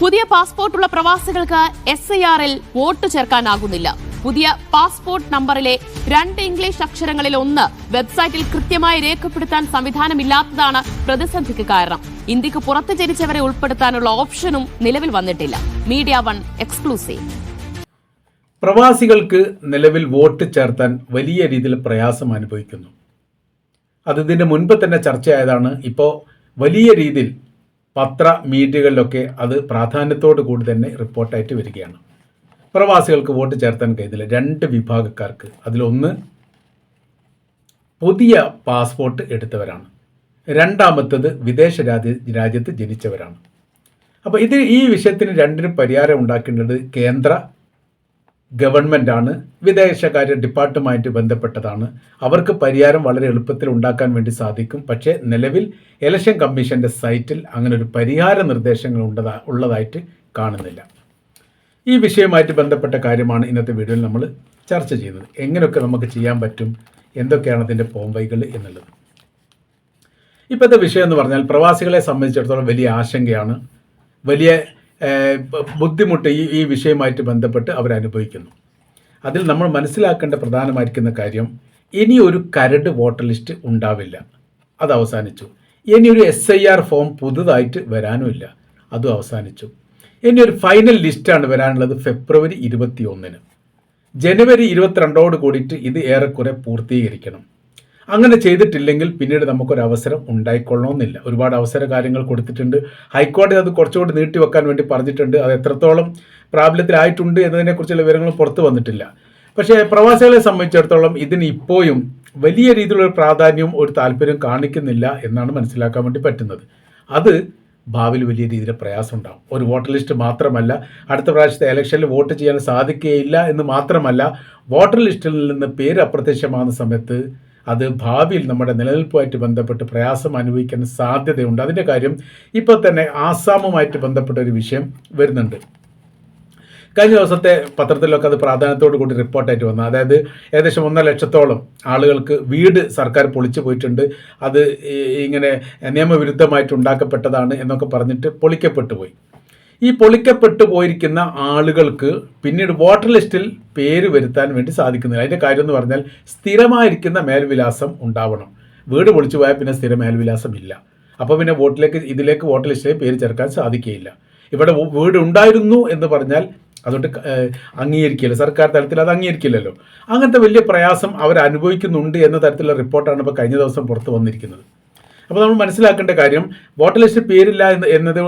പുതിയ പാസ്പോർട്ടുള്ള പ്രവാസികൾക്ക് എസ് ഐ ആറിൽ വോട്ട് ചേർക്കാനാകുന്നില്ല. പുതിയ പാസ്പോർട്ട് നമ്പറിലെ രണ്ട് ഇംഗ്ലീഷ് അക്ഷരങ്ങളിൽ ഒന്ന് വെബ്സൈറ്റിൽ കൃത്യമായി രേഖപ്പെടുത്താൻ സംവിധാനമില്ലാത്തതാണ് പ്രതിസന്ധിക്ക് കാരണം. ഇന്ത്യയ്ക്ക് പുറത്ത് ജനിച്ചവരെ ഉൾപ്പെടുത്താനുള്ള ഓപ്ഷനും നിലവിൽ വന്നിട്ടില്ല. Media one exclusive. പ്രവാസികൾക്ക് നിലവിൽ വോട്ട് ചേർത്താൻ വലിയ രീതിയിൽ പ്രയാസം അനുഭവിക്കുന്നു. അത് ഇതിന് മുൻപ് തന്നെ ചർച്ചയായതാണ്. ഇപ്പോ വലിയ രീതിയിൽ പത്ര മീഡിയകളിലൊക്കെ അത് പ്രാധാന്യത്തോടു കൂടി തന്നെ റിപ്പോർട്ടായിട്ട് വരികയാണ്. പ്രവാസികൾക്ക് വോട്ട് ചേർത്താൻ കഴിയുന്നില്ല. രണ്ട് വിഭാഗക്കാർക്ക്. അതിലൊന്ന് പുതിയ പാസ്പോർട്ട് എടുത്തവരാണ്. രണ്ടാമത്തത് വിദേശ രാജ്യ രാജ്യത്ത് ജനിച്ചവരാണ്. അപ്പോൾ ഇത് ഈ വിഷയത്തിന് രണ്ടിനും പരിഹാരം ഉണ്ടാക്കേണ്ടത് കേന്ദ്ര ഗവൺമെന്റാണ് വിദേശകാര്യ ഡിപ്പാർട്ട്മെന്റ് ബന്ധപ്പെട്ടതാണ്. അവർക്ക് പരിഹാരം വളരെ എളുപ്പത്തിൽ ഉണ്ടാക്കാൻ വേണ്ടി സാധിക്കും. പക്ഷേ നിലവിൽ ഇലക്ഷൻ കമ്മീഷന്റെ സൈറ്റിൽ അങ്ങനെ ഒരു പരിഹാര നിർദ്ദേശങ്ങൾ ഉണ്ടതാ ഉള്ളതായിട്ട് കാണുന്നില്ല. ഈ വിഷയവുമായിട്ട് ബന്ധപ്പെട്ട കാര്യമാണ് ഇന്നത്തെ വീഡിയോയിൽ നമ്മൾ ചർച്ച ചെയ്യുന്നത്. എങ്ങനെയൊക്കെ നമുക്ക് ചെയ്യാൻ പറ്റും? എന്തൊക്കെയാണ് അതിന്റെ പോംവൈകൾ എന്നുള്ളത്? ഇപ്പോഴത്തെ വിഷയം എന്ന് പറഞ്ഞാൽ പ്രവാസികളെ സംബന്ധിച്ചിടത്തോളം വലിയ ആശങ്കയാണ്. വലിയ ബുദ്ധിമുട്ട് ഈ ഈ വിഷയമായിട്ട് ബന്ധപ്പെട്ട് അവരനുഭവിക്കുന്നു. അതിൽ നമ്മൾ മനസ്സിലാക്കേണ്ട പ്രധാനമായിരിക്കുന്ന കാര്യം ഇനി ഒരു കരട് വോട്ടർ ലിസ്റ്റ് ഉണ്ടാവില്ല. അത് അവസാനിച്ചു. ഇനി ഒരു എസ് ഐ ആർ ഫോം പുതുതായിട്ട് വരാനുമില്ല അതും അവസാനിച്ചു. ഇനി ഒരു ഫൈനൽ ലിസ്റ്റാണ് വരാനുള്ളത് ഫെബ്രുവരി ഇരുപത്തി ഒന്നിന് ജനുവരി ഇരുപത്തിരണ്ടോട് കൂടിയിട്ട് ഇത് ഏറെക്കുറെ പൂർത്തീകരിക്കണം. അങ്ങനെ ചെയ്തിട്ടില്ലെങ്കിൽ പിന്നീട് നമുക്കൊരു അവസരം ഉണ്ടായിക്കൊള്ളണമെന്നില്ല ഒരുപാട് അവസര കാര്യങ്ങൾ കൊടുത്തിട്ടുണ്ട്. ഹൈക്കോടതി അത് കുറച്ചുകൂടി നീട്ടിവെക്കാൻ വേണ്ടി പറഞ്ഞിട്ടുണ്ട്. അത് എത്രത്തോളം പ്രാബല്യത്തിലായിട്ടുണ്ട് എന്നതിനെക്കുറിച്ചുള്ള വിവരങ്ങൾ പുറത്തു വന്നിട്ടില്ല. പക്ഷേ പ്രവാസികളെ സംബന്ധിച്ചിടത്തോളം ഇതിന് ഇപ്പോഴും വലിയ രീതിയിലുള്ള പ്രാധാന്യവും ഒരു താല്പര്യവും കാണിക്കുന്നില്ല എന്നാണ് മനസ്സിലാക്കാൻ വേണ്ടി പറ്റുന്നത്. അത് ഭാവിയിൽ വലിയ രീതിയിൽ പ്രയാസം ഉണ്ടാകും ഒരു വോട്ടർ ലിസ്റ്റ് മാത്രമല്ല അടുത്ത പ്രാവശ്യത്തെ ഇലക്ഷനിൽ വോട്ട് ചെയ്യാൻ സാധിക്കുകയില്ല എന്ന് മാത്രമല്ല വോട്ടർ ലിസ്റ്റിൽ നിന്ന് പേര് അപ്രത്യക്ഷമാകുന്ന സമയത്ത് അത് ഭാവിയിൽ നമ്മുടെ നിലനിൽപ്പുമായിട്ട് ബന്ധപ്പെട്ട് പ്രയാസം അനുഭവിക്കാൻ സാധ്യതയുണ്ട്. അതിന്റെ കാര്യം ഇപ്പോൾ തന്നെ ആസാമുമായിട്ട് ബന്ധപ്പെട്ട ഒരു വിഷയം വരുന്നുണ്ട്. കഴിഞ്ഞ ദിവസത്തെ പത്രത്തിലൊക്കെ അത് പ്രാധാന്യത്തോടു കൂടി റിപ്പോർട്ടായിട്ട് വന്നു. അതായത് ഏകദേശം ഒന്നര ലക്ഷത്തോളം ആളുകൾക്ക് വീട് സർക്കാർ പൊളിച്ചു പോയിട്ടുണ്ട്. അത് ഇങ്ങനെ നിയമവിരുദ്ധമായിട്ട് ഉണ്ടാക്കപ്പെട്ടതാണ് എന്നൊക്കെ പറഞ്ഞിട്ട് പൊളിക്കപ്പെട്ടു പോയി. ഈ പൊളിക്കപ്പെട്ടു പോയിരിക്കുന്ന ആളുകൾക്ക് പിന്നീട് വോട്ടർ ലിസ്റ്റിൽ പേര് വരുത്താൻ വേണ്ടി സാധിക്കുന്നില്ല. അതിന്റെ കാര്യം എന്ന് പറഞ്ഞാൽ സ്ഥിരമായിരിക്കുന്ന മേൽവിലാസം ഉണ്ടാവണം. വീട് പൊളിച്ചു പോയാൽ പിന്നെ സ്ഥിര മേൽവിലാസം ഇല്ല. അപ്പോൾ പിന്നെ വോട്ടിലേക്ക് ഇതിലേക്ക് വോട്ടർ ലിസ്റ്റിലേക്ക് പേര് ചേർക്കാൻ സാധിക്കുകയില്ല. ഇവിടെ വീട് ഉണ്ടായിരുന്നു എന്ന് പറഞ്ഞാൽ അതുകൊണ്ട് അംഗീകരിക്കില്ല സർക്കാർ തലത്തിൽ അത് അംഗീകരിക്കില്ലല്ലോ. അങ്ങനത്തെ വലിയ പ്രയാസം അവർ അനുഭവിക്കുന്നുണ്ട് എന്ന തരത്തിലുള്ള റിപ്പോർട്ടാണ് ഇപ്പോൾ കഴിഞ്ഞ ദിവസം പുറത്തു വന്നിരിക്കുന്നത്. അപ്പോൾ നമ്മൾ മനസ്സിലാക്കേണ്ട കാര്യം വോട്ടർ ലിസ്റ്റിൽ പേരില്ല എന്ന് എന്നത്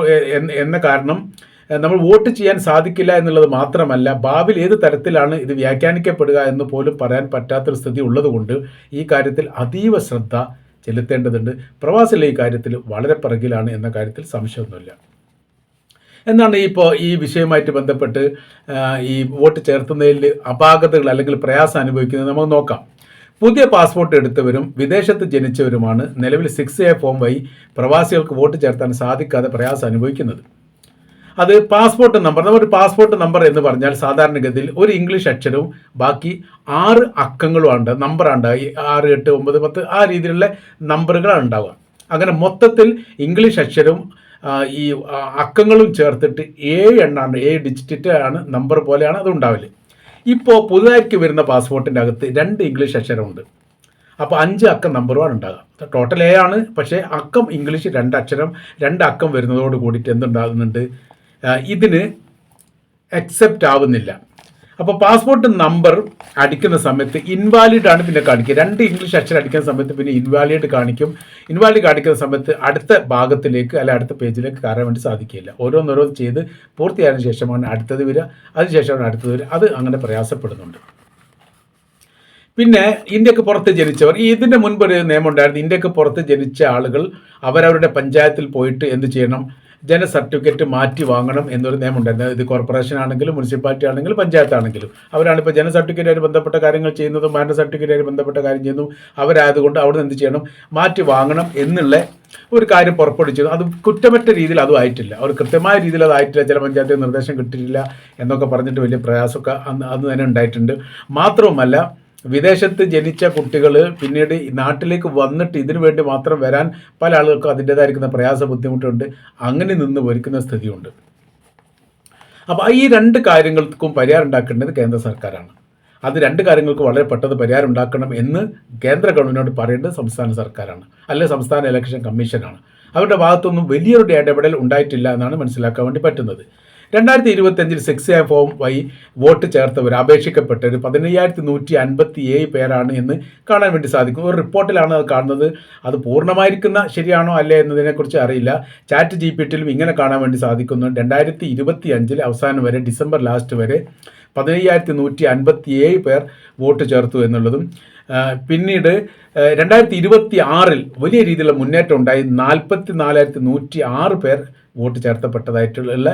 എന്ന- കാരണം നമ്മൾ വോട്ട് ചെയ്യാൻ സാധിക്കില്ല എന്നുള്ളത് മാത്രമല്ല ഭാവിയിൽ ഏത് തരത്തിലാണ് ഇത് വ്യാഖ്യാനിക്കപ്പെടുക എന്ന് പോലും പറയാൻ പറ്റാത്തൊരു സ്ഥിതി ഉള്ളതുകൊണ്ട് ഈ കാര്യത്തിൽ അതീവ ശ്രദ്ധ ചെലുത്തേണ്ടതുണ്ട്. പ്രവാസികൾ ഈ കാര്യത്തിൽ വളരെ പിറകിലാണ് എന്ന കാര്യത്തിൽ സംശയമൊന്നുമില്ല. എന്നാണ് ഇപ്പോൾ ഈ വിഷയവുമായിട്ട് ബന്ധപ്പെട്ട് ഈ വോട്ട് ചേർത്തുന്നതിൽ അപാകതകൾ അല്ലെങ്കിൽ പ്രയാസം അനുഭവിക്കുന്നത് നമുക്ക് നോക്കാം. പുതിയ പാസ്പോർട്ട് എടുത്തവരും വിദേശത്ത് ജനിച്ചവരുമാണ് നിലവിൽ സിക്സ് എ ഫോം വഴി പ്രവാസികൾക്ക് വോട്ട് ചേർത്താൻ സാധിക്കാതെ പ്രയാസം അനുഭവിക്കുന്നത്. അത് പാസ്പോർട്ട് നമ്പർ നമ്മുടെ പാസ്പോർട്ട് നമ്പർ എന്ന് പറഞ്ഞാൽ സാധാരണഗതിയിൽ ഒരു ഇംഗ്ലീഷ് അക്ഷരവും ബാക്കി ആറ് അക്കങ്ങളും നമ്പറാണ് നമ്പർ ഈ ആറ് എട്ട് ഒമ്പത് പത്ത് ആ രീതിയിലുള്ള നമ്പറുകളാണ് ഉണ്ടാവുക. അങ്ങനെ മൊത്തത്തിൽ ഇംഗ്ലീഷ് അക്ഷരവും ഈ അക്കങ്ങളും ചേർത്തിട്ട് ഏഴ് എണ്ണാണ് ഏഴ് ഡിജിറ്റ് ആണ് നമ്പർ പോലെയാണ് അത് ഉണ്ടാവൽ. ഇപ്പോൾ പുതുതായിട്ട് വരുന്ന പാസ്പോർട്ടിന്റെ അകത്ത് രണ്ട് ഇംഗ്ലീഷ് അക്ഷരമുണ്ട്. അപ്പോൾ അഞ്ച് അക്കം നമ്പറുമാണ് ഉണ്ടാകുക ടോട്ടൽ എ ആണ്. പക്ഷേ അക്കം ഇംഗ്ലീഷ് രണ്ട് അക്ഷരം രണ്ട് അക്കം വരുന്നതോട് കൂടിയിട്ട് എന്തുണ്ടാകുന്നുണ്ട്? ഇതിന് അക്സെപ്റ്റ് ആവുന്നില്ല. അപ്പോൾ പാസ്പോർട്ട് നമ്പർ അടിക്കുന്ന സമയത്ത് ഇൻവാലിഡ് ആണ് പിന്നെ കാണിക്കുക. രണ്ട് ഇംഗ്ലീഷ് അക്ഷരം അടിക്കുന്ന സമയത്ത് പിന്നെ ഇൻവാലിഡ് കാണിക്കും. ഇൻവാലിഡ് കാണിക്കുന്ന സമയത്ത് അടുത്ത ഭാഗത്തിലേക്ക് അല്ലെ അടുത്ത പേജിലേക്ക് കയറാൻ വേണ്ടി സാധിക്കില്ല. ഓരോന്നോരോന്ന് ചെയ്ത് പൂർത്തിയായതിനു ശേഷമാണ് അടുത്തത് വരിക. അതിനുശേഷമാണ് അടുത്തത് വരിക. അത് അങ്ങനെ പ്രയാസപ്പെടുന്നുണ്ട്. പിന്നെ ഇന്ത്യയ്ക്ക് പുറത്ത് ജനിച്ചവർ ഈ ഇതിന്റെ മുൻപ് ഒരു നിയമം ഉണ്ടായിരുന്നു. ഇന്ത്യയ്ക്ക് പുറത്ത് ജനിച്ച ആളുകൾ അവരവരുടെ പഞ്ചായത്തിൽ പോയിട്ട് എന്ത് ചെയ്യണം? ജന സർട്ടിഫിക്കറ്റ് മാറ്റി വാങ്ങണം എന്നൊരു നിയമം ഉണ്ടായിരുന്നു ഇത് കോർപ്പറേഷൻ ആണെങ്കിലും മുനിസിപ്പാലിറ്റി ആണെങ്കിലും പഞ്ചായത്ത് ആണെങ്കിലും. അവരാണ് ഇപ്പോൾ ജന സർട്ടിഫിക്കറ്റായിട്ട് ബന്ധപ്പെട്ട കാര്യങ്ങൾ ചെയ്യുന്നതും മരണ സർട്ടിഫിക്കറ്റായിട്ട് ബന്ധപ്പെട്ട കാര്യം ചെയ്യുന്നു അവരായതുകൊണ്ട് അവിടെ നിന്ന് എന്ത് ചെയ്യണം? മാറ്റി വാങ്ങണം എന്നുള്ള ഒരു കാര്യം പുറപ്പെടുവിച്ചു. അത് കുറ്റമറ്റ രീതിയിൽ അതും ആയിട്ടില്ല. അവർ കൃത്യമായ രീതിയിൽ അതായിട്ടില്ല ചില പഞ്ചായത്ത് നിർദ്ദേശം കിട്ടിയിട്ടില്ല എന്നൊക്കെ പറഞ്ഞിട്ട് വലിയ പ്രയാസമൊക്കെ അന്ന് അന്ന് തന്നെ ഉണ്ടായിട്ടുണ്ട്. മാത്രവുമല്ല വിദേശത്ത് ജനിച്ച കുട്ടികൾ പിന്നീട് നാട്ടിലേക്ക് വന്നിട്ട് ഇതിനു വേണ്ടി മാത്രം വരാൻ പല ആളുകൾക്കും അതിന്റെതായിരിക്കുന്ന പ്രയാസ ബുദ്ധിമുട്ടുണ്ട്. അങ്ങനെ നിന്ന് ഒരുക്കുന്ന സ്ഥിതിയുണ്ട്. അപ്പോൾ ഈ രണ്ട് കാര്യങ്ങൾക്കും പരിഹാരം ഉണ്ടാക്കേണ്ടത് കേന്ദ്ര സർക്കാരാണ്. അത് രണ്ട് കാര്യങ്ങൾക്ക് വളരെ പെട്ടെന്ന് പരിഹാരം ഉണ്ടാക്കണം എന്ന് കേന്ദ്ര ഗവൺമെന്റിനോട് പറയേണ്ടത് സംസ്ഥാന സർക്കാരാണ്. അല്ലെങ്കിൽ സംസ്ഥാന ഇലക്ഷൻ കമ്മീഷനാണ് അവരുടെ ഭാഗത്തൊന്നും വലിയൊരു ഇടപെടൽ ഉണ്ടായിട്ടില്ല എന്നാണ് മനസ്സിലാക്കാൻ വേണ്ടി പറ്റുന്നത്. രണ്ടായിരത്തി ഇരുപത്തഞ്ചിൽ സിക്സ് എ ഫോം വഴി വോട്ട് ചേർത്തവർ അപേക്ഷിക്കപ്പെട്ടവർ പതിനയ്യായിരത്തി നൂറ്റി അൻപത്തി ഏഴ് പേരാണ് എന്ന് കാണാൻ വേണ്ടി സാധിക്കും. ഒരു റിപ്പോർട്ടിലാണ് അത് കാണുന്നത്. അത് പൂർണമായിരിക്കുന്ന ശരിയാണോ അല്ലേ എന്നതിനെക്കുറിച്ച് അറിയില്ല. ചാറ്റ് ജി പി ടിയിലും ഇങ്ങനെ കാണാൻ വേണ്ടി സാധിക്കുന്നു. രണ്ടായിരത്തി ഇരുപത്തി അഞ്ചിൽ അവസാനം വരെ ഡിസംബർ ലാസ്റ്റ് വരെ പതിനയ്യായിരത്തി നൂറ്റി അൻപത്തി ഏഴ് പേർ വോട്ട് ചേർത്തു എന്നുള്ളതും പിന്നീട് രണ്ടായിരത്തി ഇരുപത്തി ആറിൽ വലിയ രീതിയിലുള്ള മുന്നേറ്റം ഉണ്ടായി. നാൽപ്പത്തി നാലായിരത്തി നൂറ്റി ആറ് പേർ വോട്ട് ചേർത്തപ്പെട്ടതായിട്ടുള്ള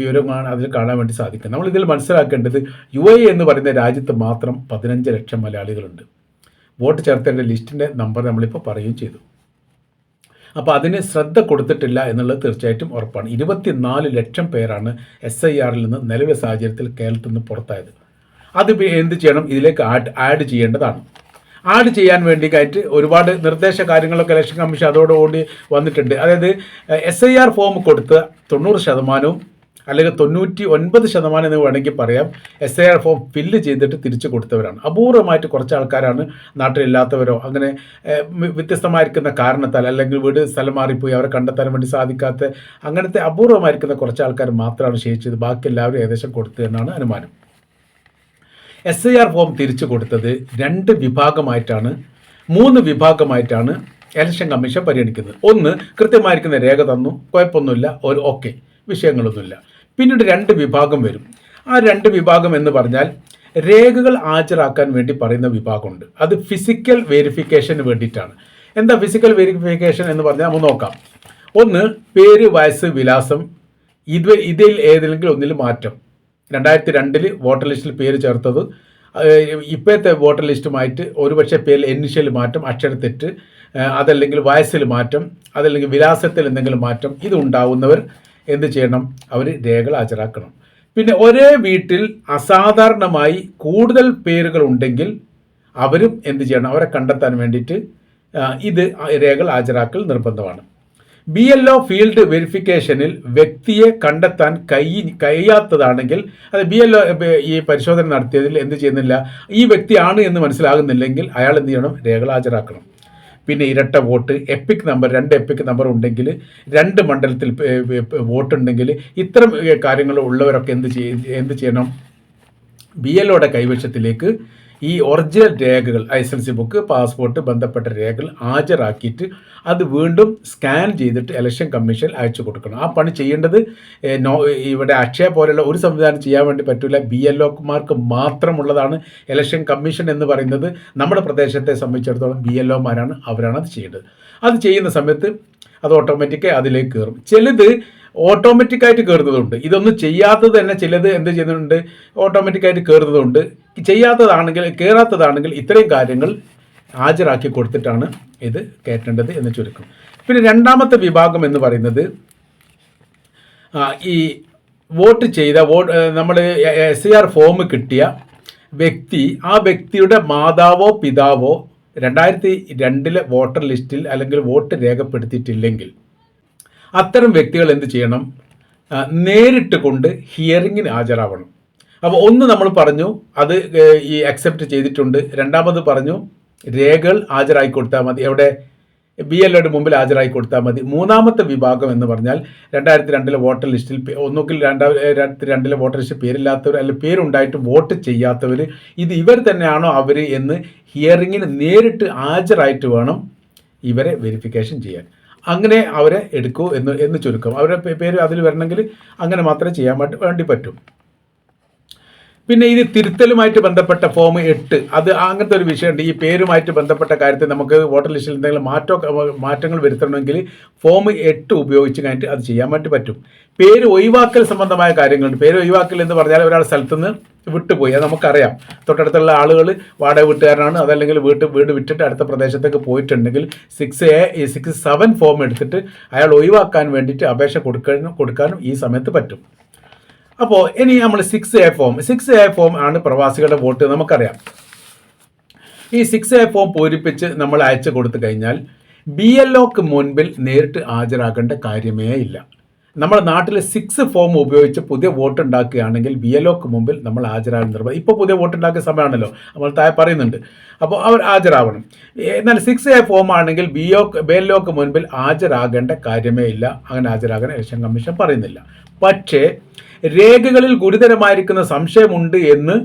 വിവരമാണ് അതിൽ കാണാൻ വേണ്ടി സാധിക്കുന്നത്. നമ്മൾ ഇതിൽ മനസ്സിലാക്കേണ്ടത് യു എ എന്ന് പറയുന്ന രാജ്യത്ത് മാത്രം പതിനഞ്ച് ലക്ഷം മലയാളികളുണ്ട്. വോട്ട് ചേർത്തേണ്ട ലിസ്റ്റിന്റെ നമ്പർ നമ്മളിപ്പോൾ പറയുകയും ചെയ്തു. അപ്പോൾ അതിന് ശ്രദ്ധ കൊടുത്തിട്ടില്ല എന്നുള്ളത് തീർച്ചയായിട്ടും ഉറപ്പാണ്. ഇരുപത്തിനാല് ലക്ഷം പേരാണ് എസ് ഐ ആറിൽ നിന്ന് നിലവിലെ സാഹചര്യത്തിൽ കേരളത്തിൽ നിന്ന് പുറത്തായത്. അത് എന്ത് ചെയ്യണം? ഇതിലേക്ക് ആഡ് ആഡ് ചെയ്യേണ്ടതാണ്. ആഡ് ചെയ്യാൻ വേണ്ടിയിട്ട് ഒരുപാട് നിർദ്ദേശ കാര്യങ്ങളൊക്കെ ഇലക്ഷൻ കമ്മീഷൻ അതോടുകൂടി വന്നിട്ടുണ്ട്. അതായത് എസ് ഐ ആർ ഫോം കൊടുത്ത് തൊണ്ണൂറ് ശതമാനവും അല്ലെങ്കിൽ തൊണ്ണൂറ്റി ഒൻപത് ശതമാനം എന്ന് വേണമെങ്കിൽ പറയാം S I R form fill ചെയ്തിട്ട് തിരിച്ചു കൊടുത്തവരാണ്. അപൂർവമായിട്ട് കുറച്ച് ആൾക്കാരാണ് നാട്ടിലില്ലാത്തവരോ അങ്ങനെ വ്യത്യസ്തമായിരിക്കുന്ന കാരണത്താൽ അല്ലെങ്കിൽ വീട് സ്ഥലം മാറിപ്പോയി അവരെ കണ്ടെത്താൻ വേണ്ടി സാധിക്കാത്ത അങ്ങനത്തെ അപൂർവമായിരിക്കുന്ന കുറച്ച് ആൾക്കാർ മാത്രമാണ് ശേഷിച്ചത്. ബാക്കി എല്ലാവരും ഏകദേശം കൊടുത്തു എന്നാണ് അനുമാനം. എസ് ഐ ആർ ഫോം തിരിച്ചു കൊടുത്തത് രണ്ട് വിഭാഗമായിട്ടാണ് മൂന്ന് വിഭാഗമായിട്ടാണ് ഇലക്ഷൻ കമ്മീഷൻ പരിഗണിക്കുന്നത്. ഒന്ന് കൃത്യമായിരിക്കുന്ന രേഖ തന്നു കുഴപ്പമൊന്നുമില്ല ഒരു ഓക്കെ വിഷയങ്ങളൊന്നുമില്ല. പിന്നീട് രണ്ട് വിഭാഗം വരും. ആ രണ്ട് വിഭാഗം എന്ന് പറഞ്ഞാൽ രേഖകൾ ഹാജരാക്കാൻ വേണ്ടി പറയുന്ന വിഭാഗമുണ്ട്. അത് ഫിസിക്കൽ വെരിഫിക്കേഷന് വേണ്ടിയിട്ടാണ്. എന്താ ഫിസിക്കൽ വെരിഫിക്കേഷൻ എന്ന് പറഞ്ഞാൽ നമുക്ക് നോക്കാം. ഒന്ന് പേര് വയസ്സ് വിലാസം ഇത് ഇതിൽ ഏതെങ്കിലും ഒന്നിൽ മാറ്റം. രണ്ടായിരത്തി രണ്ടിൽ വോട്ടർ ലിസ്റ്റിൽ പേര് ചേർത്തത്. ഇപ്പോഴത്തെ വോട്ടർ ലിസ്റ്റുമായിട്ട് ഒരുപക്ഷെ പേരിൽ ഇനിഷ്യൽ മാറ്റം അക്ഷരത്തെറ്റ് അതല്ലെങ്കിൽ വയസ്സിൽ മാറ്റം അതല്ലെങ്കിൽ വിലാസത്തിൽ എന്തെങ്കിലും മാറ്റം ഇത് ഉണ്ടാവുന്നവർ എന്ത് ചെയ്യണം? അവർ രേഖകൾ ഹാജരാക്കണം. പിന്നെ ഒരേ വീട്ടിൽ അസാധാരണമായി കൂടുതൽ പേരുകൾ ഉണ്ടെങ്കിൽ അവരും എന്ത് ചെയ്യണം? അവരെ കണ്ടെത്താൻ വേണ്ടിയിട്ട് ഇത് രേഖകൾ ഹാജരാക്കൽ നിർബന്ധമാണ്. ബി എൽ ഒ ഫീൽഡ് വെരിഫിക്കേഷനിൽ വ്യക്തിയെ കണ്ടെത്താൻ കൈ കഴിയാത്തതാണെങ്കിൽ അത് ബി എൽ ഒ ഈ പരിശോധന നടത്തിയതിൽ എന്ത് ചെയ്യുന്നില്ല ഈ വ്യക്തിയാണ് എന്ന് മനസ്സിലാകുന്നില്ലെങ്കിൽ അയാൾ എന്ത് ചെയ്യണം? രേഖകൾ ഹാജരാക്കണം പിന്നെ ഇരട്ട വോട്ട് എപ്പിക് നമ്പർ രണ്ട് എപ്പിക് നമ്പർ ഉണ്ടെങ്കിൽ രണ്ട് മണ്ഡലത്തിൽ പ- പ- വോട്ട് ഉണ്ടെങ്കിൽ ഇത്തരം കാര്യങ്ങൾ ഉള്ളവരൊക്കെ എന്ത് ചെയ്യ എന്ത് ചെയ്യണം? ബി എൽ ഒയുടെ കൈവശത്തിലേക്ക് ഈ ഒറിജിനൽ രേഖകൾ I S L C book passport ബന്ധപ്പെട്ട രേഖകൾ ഹാജരാക്കിയിട്ട് അത് വീണ്ടും സ്കാൻ ചെയ്തിട്ട് ഇലക്ഷൻ കമ്മീഷൻ അയച്ചു കൊടുക്കണം. ആ പണി ചെയ്യേണ്ടത് ഇവിടെ അക്ഷയ പോലെയുള്ള ഒരു സംവിധാനം ചെയ്യാൻ വേണ്ടി പറ്റില്ല ബി എൽ ഒമാർക്ക് മാത്രമുള്ളതാണ് ഇലക്ഷൻ കമ്മീഷൻ എന്ന് പറയുന്നത്. നമ്മുടെ പ്രദേശത്തെ സംബന്ധിച്ചിടത്തോളം ബി എൽ ഒമാരാണ് അവരാണ് അത് ചെയ്യേണ്ടത്. അത് ചെയ്യുന്ന സമയത്ത് അത് ഓട്ടോമാറ്റിക്കായി അതിലേക്ക് കയറും. ചിലത് ഓട്ടോമാറ്റിക്കായിട്ട് കയറുന്നതുണ്ട് ഇതൊന്നും ചെയ്യാത്തത് തന്നെ ചിലത് എന്ത് ചെയ്യുന്നുണ്ട് ഓട്ടോമാറ്റിക്കായിട്ട് കയറുന്നതുണ്ട് ചെയ്യാത്തതാണെങ്കിൽ കയറാത്തതാണെങ്കിൽ ഇത്രയും കാര്യങ്ങൾ ഹാജരാക്കി കൊടുത്തിട്ടാണ് ഇത് കയറ്റേണ്ടത് എന്ന് ചുരുക്കം. പിന്നെ രണ്ടാമത്തെ വിഭാഗം എന്ന് പറയുന്നത് ഈ വോട്ട് ചെയ്ത വോട്ട് നമ്മൾ എസ് സി ആർ ഫോം കിട്ടിയ വ്യക്തി ആ വ്യക്തിയുടെ മാതാവോ പിതാവോ രണ്ടായിരത്തി രണ്ടിലെ വോട്ടർ ലിസ്റ്റിൽ അല്ലെങ്കിൽ വോട്ട് രേഖപ്പെടുത്തിയിട്ടില്ലെങ്കിൽ അത്തരം വ്യക്തികൾ എന്ത് ചെയ്യണം? നേരിട്ട് കൊണ്ട് ഹിയറിങ്ങിന് ഹാജരാവണം. അപ്പോൾ ഒന്ന് നമ്മൾ പറഞ്ഞു അത് ഈ അക്സെപ്റ്റ് ചെയ്തിട്ടുണ്ട്. രണ്ടാമത് പറഞ്ഞു രേഖകൾ ഹാജരായി കൊടുത്താൽ മതി. എവിടെ? ബി എൽ ഒയുടെ മുമ്പിൽ ഹാജരായി കൊടുത്താൽ മതി. മൂന്നാമത്തെ വിഭാഗം എന്ന് പറഞ്ഞാൽ രണ്ടായിരത്തി രണ്ടിലെ വോട്ടർ ലിസ്റ്റിൽ ഒന്നുകിൽ രണ്ടായിരത്തി രണ്ടിലെ വോട്ടർ ലിസ്റ്റിൽ പേരില്ലാത്തവർ അല്ലെങ്കിൽ പേരുണ്ടായിട്ട് വോട്ട് ചെയ്യാത്തവർ ഇത് ഇവർ തന്നെയാണോ അവർ എന്ന് ഹിയറിങ്ങിന് നേരിട്ട് ഹാജരായിട്ട് വേണം ഇവരെ വെരിഫിക്കേഷൻ ചെയ്യാൻ. അങ്ങനെ അവരെ എടുക്കൂ എന്ന് എന്ന് ചുരുക്കം. അവരുടെ പേര് അതിൽ വരണമെങ്കിൽ അങ്ങനെ മാത്രമേ ചെയ്യാൻ വേണ്ടി പറ്റും. പിന്നെ ഇത് തിരുത്തലുമായിട്ട് ബന്ധപ്പെട്ട ഫോം എട്ട്. അത് അങ്ങനത്തെ ഒരു വിഷയമുണ്ട്. ഈ പേരുമായിട്ട് ബന്ധപ്പെട്ട കാര്യത്തിൽ നമുക്ക് വോട്ടർ ലിസ്റ്റിൽ എന്തെങ്കിലും മാറ്റോ മാറ്റങ്ങൾ വരുത്തണമെങ്കിൽ ഫോം എട്ട് ഉപയോഗിച്ച് കഴിഞ്ഞിട്ട് അത് ചെയ്യാൻ വേണ്ടി പറ്റും. പേര് ഒഴിവാക്കൽ സംബന്ധമായ കാര്യങ്ങളുണ്ട്. പേര് ഒഴിവാക്കൽ എന്ന് പറഞ്ഞാൽ ഒരാൾ സ്ഥലത്തുനിന്ന് വിട്ടുപോയി. അത് നമുക്കറിയാം. തൊട്ടടുത്തുള്ള ആളുകൾ വാടക വീട്ടുകാരനാണ്. അതല്ലെങ്കിൽ വീട്ട് വീട് വിട്ടിട്ട് അടുത്ത പ്രദേശത്തേക്ക് പോയിട്ടുണ്ടെങ്കിൽ six A six seven form എടുത്തിട്ട് അയാൾ ഒഴിവാക്കാൻ വേണ്ടിയിട്ട് അപേക്ഷ കൊടുക്കാനും കൊടുക്കാനും ഈ സമയത്ത് പറ്റും. അപ്പോൾ ഇനി നമ്മൾ six A form six A form ആണ് പ്രവാസികളുടെ വോട്ട് നമുക്കറിയാം. ഈ സിക്സ് എ ഫോം പൂരിപ്പിച്ച് നമ്മൾ അയച്ചു കൊടുത്തു കഴിഞ്ഞാൽ ബി എൽ ഒക്ക് മുൻപിൽ നേരിട്ട് ഹാജരാകേണ്ട കാര്യമേ ഇല്ല. നമ്മുടെ നാട്ടിൽ സിക്സ് ഫോം ഉപയോഗിച്ച് പുതിയ വോട്ട് ഉണ്ടാക്കുകയാണെങ്കിൽ ബി എൽ ഒക്ക് മുമ്പിൽ നമ്മൾ ഹാജരാകുന്ന നിർബന്ധം. ഇപ്പോൾ പുതിയ വോട്ട് ഉണ്ടാക്കിയ സമയമാണല്ലോ. നമ്മൾ താഴെ പറയുന്നുണ്ട്. അപ്പോൾ അവർ ഹാജരാവണം. എന്നാൽ സിക്സ് എ ഫോം ആണെങ്കിൽ ബി ഒ ബി എൽ ഒക്ക് മുൻപിൽ ഹാജരാകേണ്ട കാര്യമേ ഇല്ല. അങ്ങനെ ഹാജരാകാൻ ഇലക്ഷൻ കമ്മീഷൻ പറയുന്നില്ല. പക്ഷേ രേഖകളിൽ ഗുരുതരമായിരിക്കുന്ന സംശയമുണ്ട് എന്ന്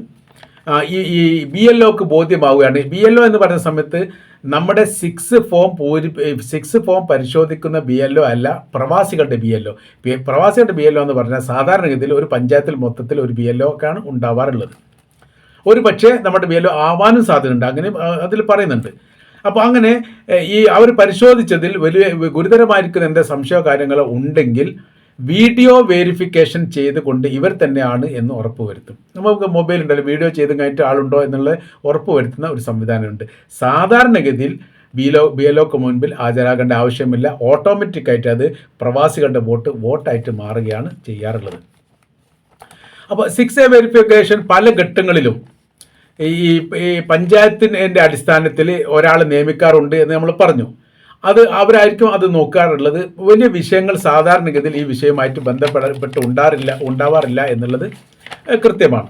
ഈ ഈ ബി എൽ ഒക്ക് ബോധ്യമാവുകയാണ്. ബി എൽ ഒ എന്ന് പറയുന്ന സമയത്ത് നമ്മുടെ സിക്സ് ഫോം പൂരി സിക്സ് ഫോം പരിശോധിക്കുന്ന ബി എൽ ഒ അല്ല പ്രവാസികളുടെ ബി എൽ ഒ പ്രവാസികളുടെ ബി എൽ ഒ എന്ന് പറഞ്ഞാൽ സാധാരണഗതിയിൽ ഒരു പഞ്ചായത്തിൽ മൊത്തത്തിൽ ഒരു ബി എൽ ഒ ഒക്കെയാണ് ഉണ്ടാവാറുള്ളത്. ഒരു പക്ഷേ നമ്മുടെ ബി എൽ ഒ ആവാനും സാധ്യതയുണ്ട്. അങ്ങനെ അതിൽ പറയുന്നുണ്ട്. അപ്പോൾ അങ്ങനെ ഈ അവർ പരിശോധിച്ചതിൽ വലിയ ഗുരുതരമായിരിക്കുന്ന എന്താ സംശയമോ കാര്യങ്ങളോ ഉണ്ടെങ്കിൽ വീഡിയോ വെരിഫിക്കേഷൻ ചെയ്തുകൊണ്ട് ഇവർ തന്നെയാണ് എന്ന് ഉറപ്പുവരുത്തും. നമുക്ക് മൊബൈൽ ഉണ്ടല്ലോ വീഡിയോ ചെയ്ത് കഴിഞ്ഞിട്ട് ആളുണ്ടോ എന്നുള്ള ഉറപ്പുവരുത്തുന്ന ഒരു സംവിധാനമുണ്ട്. സാധാരണഗതിയിൽ ബിലോ ബിയലോക്ക് മുൻപിൽ ഹാജരാകേണ്ട ആവശ്യമില്ല. ഓട്ടോമാറ്റിക്കായിട്ട് അത് പ്രവാസികളുടെ വോട്ട് വോട്ടായിട്ട് മാറുകയാണ് ചെയ്യാറുള്ളത്. അപ്പോൾ സിക്സ് എ വെരിഫിക്കേഷൻ പല ഘട്ടങ്ങളിലും ഈ പഞ്ചായത്തിന്റെ അടിസ്ഥാനത്തിൽ ഒരാൾ നിയമിക്കാറുണ്ട് എന്ന് നമ്മൾ പറഞ്ഞു. അത് അവരായിരിക്കും അത് നോക്കാറുള്ളത്. വലിയ വിഷയങ്ങൾ സാധാരണഗതിയിൽ ഈ വിഷയമായിട്ട് ബന്ധപ്പെടപ്പെട്ട് ഉണ്ടാറില്ല ഉണ്ടാവാറില്ല എന്നുള്ളത് കൃത്യമാണ്.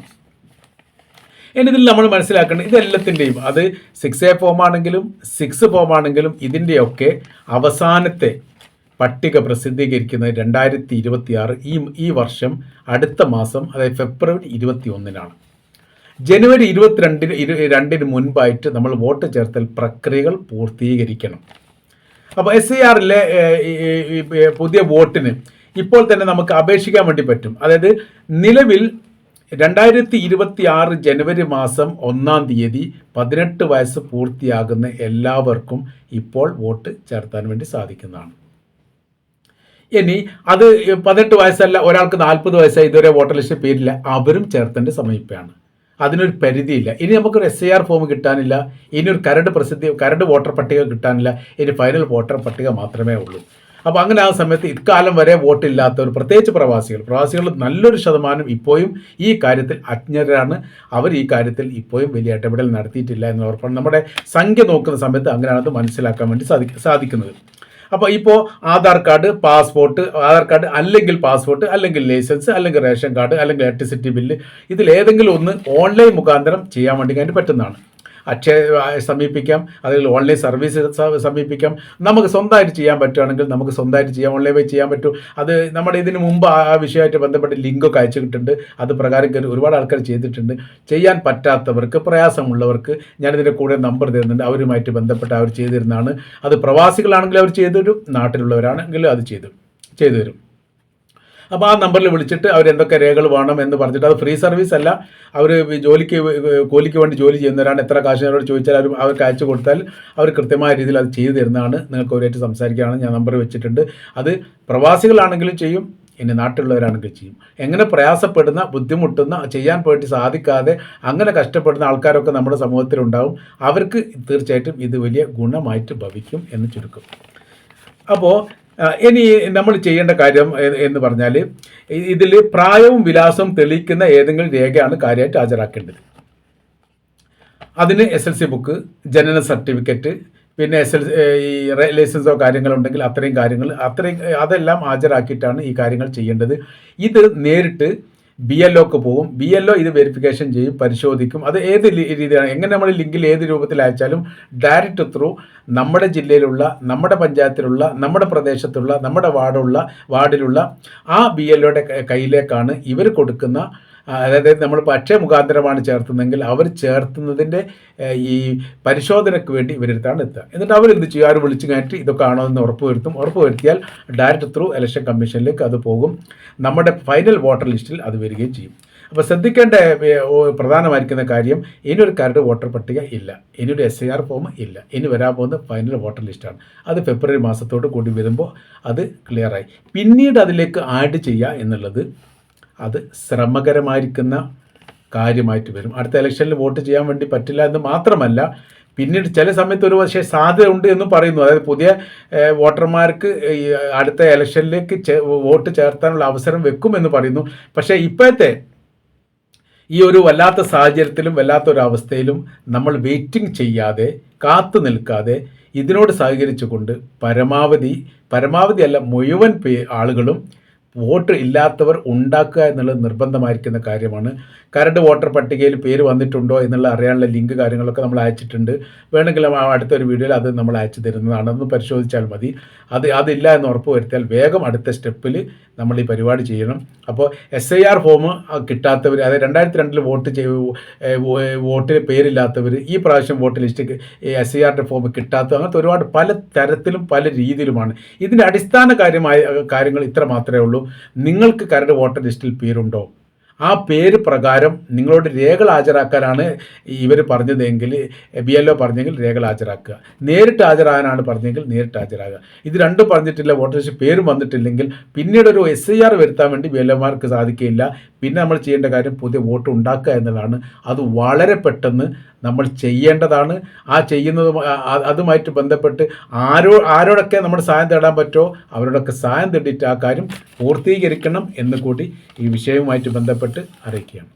ഇനി ഇതിൽ നമ്മൾ മനസ്സിലാക്കേണ്ടത് ഇതെല്ലാത്തിന്റെയും അത് സിക്സ് എ ഫോം ആണെങ്കിലും സിക്സ് ഫോം ആണെങ്കിലും ഇതിന്റെയൊക്കെ അവസാനത്തെ പട്ടിക പ്രസിദ്ധീകരിക്കുന്നത് രണ്ടായിരത്തി ഇരുപത്തി ആറ് ഈ ഈ വർഷം അടുത്ത മാസം അതായത് ഫെബ്രുവരി ഇരുപത്തി ഒന്നിനാണ് ജനുവരി ഇരുപത്തിരണ്ടിന് ഇരു രണ്ടിന് മുൻപായിട്ട് നമ്മൾ വോട്ട് ചേർത്തൽ പ്രക്രിയകൾ പൂർത്തീകരിക്കണം. അപ്പോൾ എസ് ഐ ആറിലെ പുതിയ വോട്ടിന് ഇപ്പോൾ തന്നെ നമുക്ക് അപേക്ഷിക്കാൻ വേണ്ടി പറ്റും. അതായത് നിലവിൽ രണ്ടായിരത്തി ഇരുപത്തി ആറ് ജനുവരി മാസം ഒന്നാം തീയതി പതിനെട്ട് വയസ്സ് പൂർത്തിയാകുന്ന എല്ലാവർക്കും ഇപ്പോൾ വോട്ട് ചേർത്താൻ വേണ്ടി സാധിക്കുന്നതാണ്. ഇനി അത് പതിനെട്ട് വയസ്സല്ല ഒരാൾക്ക് നാൽപ്പത് വയസ്സായി ഇതുവരെ വോട്ടർ ലിസ്റ്റ് പേരില്ല അവരും ചേർത്തേണ്ട സമയപ്പാണ് അതിനൊരു പരിധിയില്ല. ഇനി നമുക്കൊരു എസ് ഐ ആർ ഫോം കിട്ടാനില്ല. ഇനി ഒരു കരട് പ്രസിദ്ധി കരട് വോട്ടർ പട്ടിക കിട്ടാനില്ല. ഇനി ഫൈനൽ വോട്ടർ പട്ടിക മാത്രമേ ഉള്ളൂ. അപ്പോൾ അങ്ങനെ ആ സമയത്ത് ഇക്കാലം വരെ വോട്ടില്ലാത്തവർ പ്രത്യേകിച്ച് പ്രവാസികൾ പ്രവാസികൾ നല്ലൊരു ശതമാനം ഇപ്പോഴും ഈ കാര്യത്തിൽ അജ്ഞരാണ്. അവർ ഈ കാര്യത്തിൽ ഇപ്പോഴും വലിയ ഇടപെടൽ നടത്തിയിട്ടില്ല എന്ന് ഉറപ്പാണ്. നമ്മുടെ സംഖ്യ നോക്കുന്ന സമയത്ത് അങ്ങനെയാണ് അത് മനസ്സിലാക്കാൻ വേണ്ടി സാധിക്ക സാധിക്കുന്നത്. അപ്പോൾ ഇപ്പോൾ Aadhaar card passport Aadhaar card അല്ലെങ്കിൽ പാസ്പോർട്ട് അല്ലെങ്കിൽ ലൈസൻസ് അല്ലെങ്കിൽ റേഷൻ കാർഡ് അല്ലെങ്കിൽ ഇലക്ട്രിസിറ്റി ബില്ല് ഇതിൽ ഏതെങ്കിലും ഒന്ന് ഓൺലൈൻ മുഖാന്തരം ചെയ്യാൻ വേണ്ടി കഴിഞ്ഞ് പറ്റുന്നതാണ്. അക്ഷയ സമീപിക്കാം. അല്ലെങ്കിൽ ഓൺലൈൻ സർവീസ് സമീപിക്കാം. നമുക്ക് സ്വന്തമായിട്ട് ചെയ്യാൻ പറ്റുകയാണെങ്കിൽ നമുക്ക് സ്വന്തമായിട്ട് ചെയ്യാം. ഓൺലൈൻ വഴി ചെയ്യാൻ പറ്റും. അത് നമ്മുടെ ഇതിന് മുമ്പ് ആ വിഷയമായിട്ട് ബന്ധപ്പെട്ട് ലിങ്കൊക്കെ അയച്ചിട്ടുണ്ട്. അത് പ്രകാരം കയറി ഒരുപാട് ആൾക്കാർ ചെയ്തിട്ടുണ്ട്. ചെയ്യാൻ പറ്റാത്തവർക്ക് പ്രയാസമുള്ളവർക്ക് ഞാനിതിന്റെ കൂടെ നമ്പർ തരുന്നുണ്ട്. അവരുമായിട്ട് ബന്ധപ്പെട്ട് അവർ ചെയ്തിരുന്നതാണ്. അത് പ്രവാസികളാണെങ്കിൽ അവർ ചെയ്തു തരും. നാട്ടിലുള്ളവരാണെങ്കിലും അത് ചെയ്തു ചെയ്തു തരും. അപ്പോൾ ആ നമ്പറിൽ വിളിച്ചിട്ട് അവർ എന്തൊക്കെ രേഖകൾ വേണം എന്ന് പറഞ്ഞിട്ട് അത് ഫ്രീ സർവീസ് അല്ല. അവർ ജോലിക്ക് കൂലിക്ക് വേണ്ടി ജോലി ചെയ്യുന്നവരാണ്. എത്ര കാശ് അവരോട് ചോദിച്ചാൽ അവർ അവർക്ക് അയച്ചു കൊടുത്താൽ അവർ കൃത്യമായ രീതിയിൽ അത് ചെയ്തു തരുന്നതാണ്. നിങ്ങൾക്ക് അവരായിട്ട് സംസാരിക്കുകയാണ് ഞാൻ നമ്പർ വെച്ചിട്ടുണ്ട്. അത് പ്രവാസികളാണെങ്കിലും ചെയ്യും ഇനി നാട്ടിലുള്ളവരാണെങ്കിൽ ചെയ്യും. എങ്ങനെ പ്രയാസപ്പെടുന്ന ബുദ്ധിമുട്ടുന്ന ചെയ്യാൻ പോയിട്ട് സാധിക്കാതെ അങ്ങനെ കഷ്ടപ്പെടുന്ന ആൾക്കാരൊക്കെ നമ്മുടെ സമൂഹത്തിലുണ്ടാവും. അവർക്ക് തീർച്ചയായിട്ടും ഇത് വലിയ ഗുണമായിട്ട് ഭവിക്കും എന്ന് ചുരുക്കം. അപ്പോൾ ഇനി നമ്മൾ ചെയ്യേണ്ട കാര്യം എന്ന് പറഞ്ഞാൽ ഇതിൽ പ്രായവും വിലാസവും തെളിയിക്കുന്ന ഏതെങ്കിലും രേഖയാണ് കാര്യമായിട്ട് ഹാജരാക്കേണ്ടത്. അതിന് എസ് എൽ സി ബുക്ക് ജനന സർട്ടിഫിക്കറ്റ് പിന്നെ എസ് എൽ ഈ ലൈസൻസോ കാര്യങ്ങളുണ്ടെങ്കിൽ അത്രയും കാര്യങ്ങൾ അത്രയും അതെല്ലാം ഹാജരാക്കിയിട്ടാണ് ഈ കാര്യങ്ങൾ ചെയ്യേണ്ടത്. ഇത് നേരിട്ട് ബി എൽ ഒക്ക് പോകും ബി എൽ ഒ ഇത് വെരിഫിക്കേഷൻ ചെയ്യും പരിശോധിക്കും. അത് ഏത് രീതിയാണ്? എങ്ങനെ നമ്മൾ ലിങ്കിൽ ഏത് രൂപത്തിൽ അയച്ചാലും ഡയറക്റ്റ് ത്രൂ നമ്മുടെ ജില്ലയിലുള്ള നമ്മുടെ പഞ്ചായത്തിലുള്ള നമ്മുടെ പ്രദേശത്തുള്ള നമ്മുടെ വാർഡുള്ള വാർഡിലുള്ള ആ ബി എൽ ഒയുടെ കയ്യിലേക്കാണ് ഇവർ കൊടുക്കുന്ന അതായത് നമ്മൾ പക്ഷേ മുഖാന്തരമാണ് ചേർത്തുന്നതെങ്കിൽ അവർ ചേർത്തുന്നതിന്റെ ഈ പരിശോധനയ്ക്ക് വേണ്ടി ഇവരെടുത്താണ് എത്തുക. എന്നിട്ട് അവരെന്ത് ചെയ്യും? ആരും വിളിച്ചു കയറ്റി ഇതൊക്കെ ആണോ എന്ന് ഉറപ്പ് വരുത്തും ഉറപ്പ് വരുത്തിയാൽ ഡയറക്റ്റ് ത്രൂ ഇലക്ഷൻ കമ്മീഷനിലേക്ക് അത് പോകും. നമ്മുടെ ഫൈനൽ വോട്ടർ ലിസ്റ്റിൽ അത് വരികയും ചെയ്യും. അപ്പോൾ ശ്രദ്ധിക്കേണ്ട പ്രധാനമായിരിക്കുന്ന കാര്യം ഇനിയൊരു കരട് വോട്ടർ പട്ടിക ഇല്ല. ഇനിയൊരു എസ് ഐ ആർ ഫോം ഇല്ല. ഇനി വരാൻ പോകുന്ന ഫൈനൽ വോട്ടർ ലിസ്റ്റാണ് അത് ഫെബ്രുവരി മാസത്തോട് കൂടി വരുമ്പോൾ അത് ക്ലിയറായി പിന്നീട് അതിലേക്ക് ആഡ് ചെയ്യുക എന്നുള്ളത് അത് ശ്രമകരമായിരിക്കുന്ന കാര്യമായിട്ട് വരും. അടുത്ത ഇലക്ഷനിൽ വോട്ട് ചെയ്യാൻ വേണ്ടി പറ്റില്ല എന്ന് മാത്രമല്ല പിന്നീട് ചില സമയത്ത് ഒരു പക്ഷേ സാധ്യത ഉണ്ട് എന്ന് പറയുന്നു. അതായത് പുതിയ വോട്ടർമാർക്ക് ഈ അടുത്ത ഇലക്ഷനിലേക്ക് വോട്ട് ചേർത്താനുള്ള അവസരം വെക്കുമെന്ന് പറയുന്നു. പക്ഷേ ഇപ്പോഴത്തെ ഈ ഒരു വല്ലാത്ത സാഹചര്യത്തിലും വല്ലാത്ത ഒരു അവസ്ഥയിലും നമ്മൾ വെയിറ്റിംഗ് ചെയ്യാതെ കാത്തു നിൽക്കാതെ ഇതിനോട് സഹകരിച്ചുകൊണ്ട് പരമാവധി പരമാവധി അല്ല മുഴുവൻ ആളുകളും വോട്ട് ഇല്ലാത്തവർ ഉണ്ടാക്കുക എന്നുള്ളത് നിർബന്ധമായിരിക്കുന്ന കാര്യമാണ്. കരട് വോട്ടർ പട്ടികയിൽ പേര് വന്നിട്ടുണ്ടോ എന്നുള്ള അറിയാനുള്ള ലിങ്ക് കാര്യങ്ങളൊക്കെ നമ്മൾ അയച്ചിട്ടുണ്ട്. വേണമെങ്കിൽ അടുത്തൊരു വീഡിയോയിൽ അത് നമ്മൾ അയച്ചു തരുന്നതാണ്. അതൊന്ന് പരിശോധിച്ചാൽ മതി. അത് അതില്ല എന്ന് ഉറപ്പ് വരുത്തിയാൽ വേഗം അടുത്ത സ്റ്റെപ്പിൽ നമ്മൾ ഈ പരിപാടി ചെയ്യണം. അപ്പോൾ എസ് ഐ ആർ ഫോം കിട്ടാത്തവർ അതായത് രണ്ടായിരത്തി രണ്ടിൽ വോട്ട് ചെയ് വോട്ടിൽ പേരില്ലാത്തവർ ഈ പ്രാവശ്യം വോട്ട് ലിസ്റ്റ് എസ് ഐ ആറിന്റെ ഫോം കിട്ടാത്തവർ അങ്ങനത്തെ ഒരുപാട് പല തരത്തിലും പല രീതിയിലുമാണ്. ഇതിന്റെ അടിസ്ഥാന കാര്യമായ കാര്യങ്ങൾ ഇത്ര മാത്രമേ ഉള്ളൂ. നിങ്ങൾക്ക് കരട് വോട്ടർ ലിസ്റ്റിൽ പേരുണ്ടോ? ആ പേര് പ്രകാരം നിങ്ങളോട് രേഖകൾ ഹാജരാക്കാനാണ് ഇവർ പറഞ്ഞതെങ്കിൽ ബി എൽ ഒ പറഞ്ഞെങ്കിൽ രേഖകൾ ഹാജരാക്കുക. നേരിട്ട് ഹാജരാകാനാണ് പറഞ്ഞെങ്കിൽ നേരിട്ട് ഹാജരാകുക ഇത് രണ്ടും പറഞ്ഞിട്ടില്ല വോട്ടർ ലിസ്റ്റ് പേരും വന്നിട്ടില്ലെങ്കിൽ പിന്നീട് ഒരു എസ് ഐ ആർ വരുത്താൻ വേണ്ടി ബി എൽ ഒമാർക്ക് സാധിക്കുകയില്ല. പിന്നെ നമ്മൾ ചെയ്യേണ്ട കാര്യം പുതിയ വോട്ട് ഉണ്ടാക്കുക എന്നതാണ് അത് വളരെ പെട്ടെന്ന് നമ്മൾ ചെയ്യേണ്ടതാണ്. ആ ചെയ്യുന്നത് അതുമായിട്ട് ബന്ധപ്പെട്ട് ആരോ ആരോടൊക്കെ നമ്മൾ സഹായം തേടാൻ പറ്റുമോ അവരോടൊക്കെ സഹായം തേടിയിട്ട് ആ കാര്യം പൂർത്തീകരിക്കണം എന്ന് കൂടി ഈ വിഷയവുമായിട്ട് ബന്ധപ്പെട്ട് അറിയിക്കുകയാണ്.